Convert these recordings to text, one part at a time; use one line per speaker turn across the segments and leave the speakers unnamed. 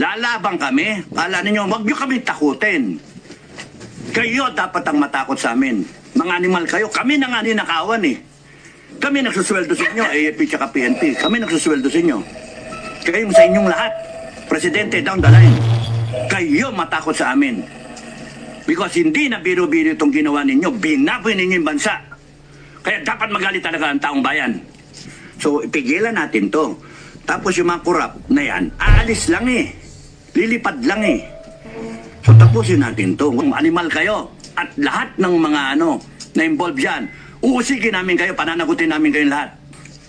Lalabang kami. Kala ninyo, wag nyo kami takutin. Kayo dapat ang matakot sa amin. Mga animal kayo. Kami na nga ninakawan eh. Kami nagsusweldo sa inyo, AFP tsaka PNP. Kami nagsusweldo sa inyo. Kayo sa inyong lahat. Presidente down the line. Kayo matakot sa amin. Because hindi na biro-biro itong ginawa ninyo. Binaboy ninyo yung bansa. Kaya dapat magalit talaga ang taong bayan. So, ipigilan natin to. Tapos yung mga kurap na yan, aalis lang eh. Lilipad lang eh. So, tapusin natin to. Animal kayo at lahat ng mga ano na involved dyan, uusigin namin kayo, pananagutin namin kayo lahat.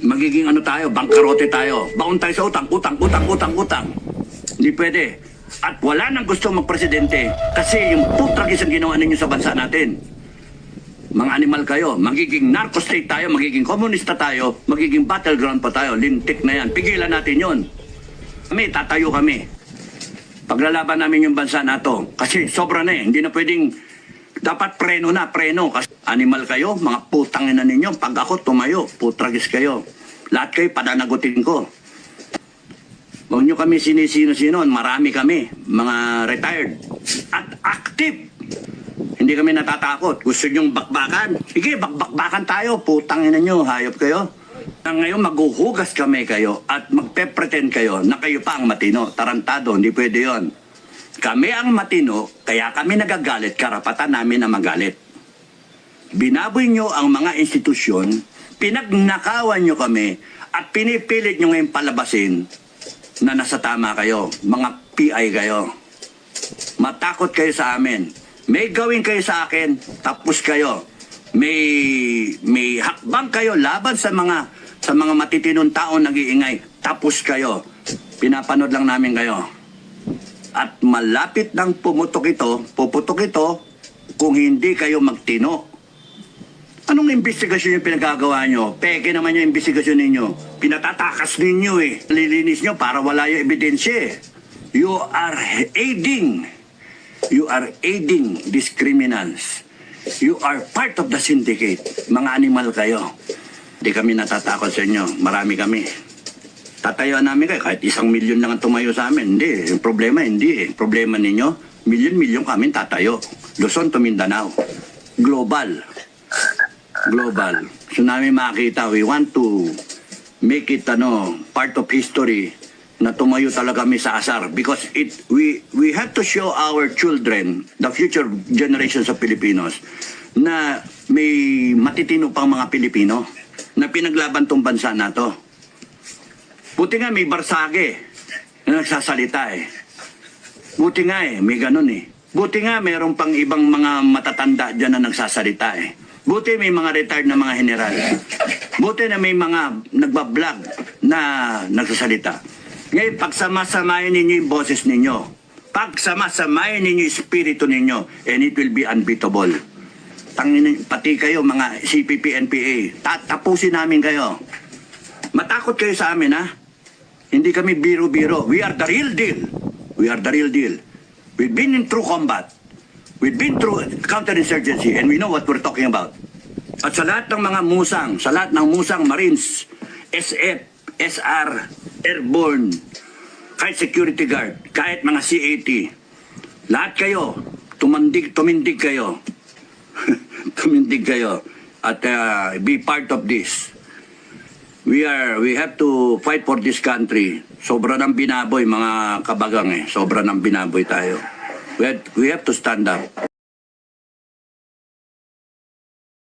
Magiging ano tayo, bangkarote tayo. Baon tayo sa utang, utang, utang, utang, utang. Hindi pwede. At wala nang gusto magpresidente kasi yung putragis ang ginawa ninyo sa bansa natin. Mga animal kayo, magiging narco state tayo, magiging komunista tayo, magiging battleground pa tayo, lintik na yan. Pigilan natin yon. Kami, tatayo kami. Paglalaban namin yung bansa na to. Kasi sobra na eh, hindi na pwedeng, dapat preno na, preno. Kasi animal kayo, mga putang na ninyo. Pag ako tumayo, putragis kayo. Lahat kayo, padanagutin ko. Huwag nyo kami sinisino-sino, marami kami, mga retired. At active. Hindi kami natatakot. Gusto nyong bakbakan? Sige, bakbakbakan tayo. Putang ina nyo, hayop kayo. Na ngayon maghuhugas kami kayo at magpe-pretend kayo na kayo pa ang matino. Tarantado, hindi pwede yon. Kami ang matino, kaya kami nagagalit, karapatan namin na magalit. Binaboy nyo ang mga institusyon, pinagnakawan nyo kami, at pinipilit nyo ngayon palabasin na nasa tama kayo, mga PI kayo. Matakot kayo sa amin. May gawin kayo sa akin, tapos kayo. May may hakbang kayo laban sa mga sa mga matitinong tao nag-iingay. Tapos kayo. Pinapanood lang namin kayo. At malapit nang pumutok ito, puputok ito kung hindi kayo magtino. Anong investigasyon yung pinagagawa nyo? Peke naman yung investigasyon ninyo. Pinatatakas ninyo eh. Lilinis nyo para wala yung ebidensya eh. You are aiding. You are aiding these criminals. You are part of the syndicate. Mga animal kayo. Hindi kami natatakot sa inyo. Marami kami. Tatayuan namin kayo. Kahit isang milyon lang ang tumayo sa amin. Hindi. Yung problema, hindi eh. Problema ninyo, milyon-milyon kami tatayo. Luzon to Mindanao. Global global. So namin makita, we want to make it ano, part of history na tumayo talaga kami sa asar because it we we have to show our children the future generations of Filipinos na may matitino pang mga Pilipino na pinaglaban tong bansa na to. Buti nga may barsage na nagsasalita eh. Buti nga eh, may ganun eh. Buti nga mayroon pang ibang mga matatanda dyan na nagsasalita eh. Buti may mga retired na mga general. Buti na may mga nagbablog na nagsasalita. Ngayon, pagsama-samayin ninyo yung boses ninyo. Pagsama-samayin ninyo yung spirito ninyo, and it will be unbeatable. Tangin, pati kayo mga CPP, NPA, tatapusin namin kayo. Matakot kayo sa amin, ha? Hindi kami biro-biro. We are the real deal. We are the real deal. We've been in true combat. We've been through counterinsurgency and we know what we're talking about. At sa lahat ng mga musang, sa lahat ng musang Marines, SF, SR, Airborne, kahit security guard, kahit mga CAT, lahat kayo, tumandig, tumindig kayo. tumindig kayo at uh, be part of this. We are, we have to fight for this country. Sobra ng binaboy, mga kabagang eh. Sobra ng binaboy tayo. We have, we have to stand up.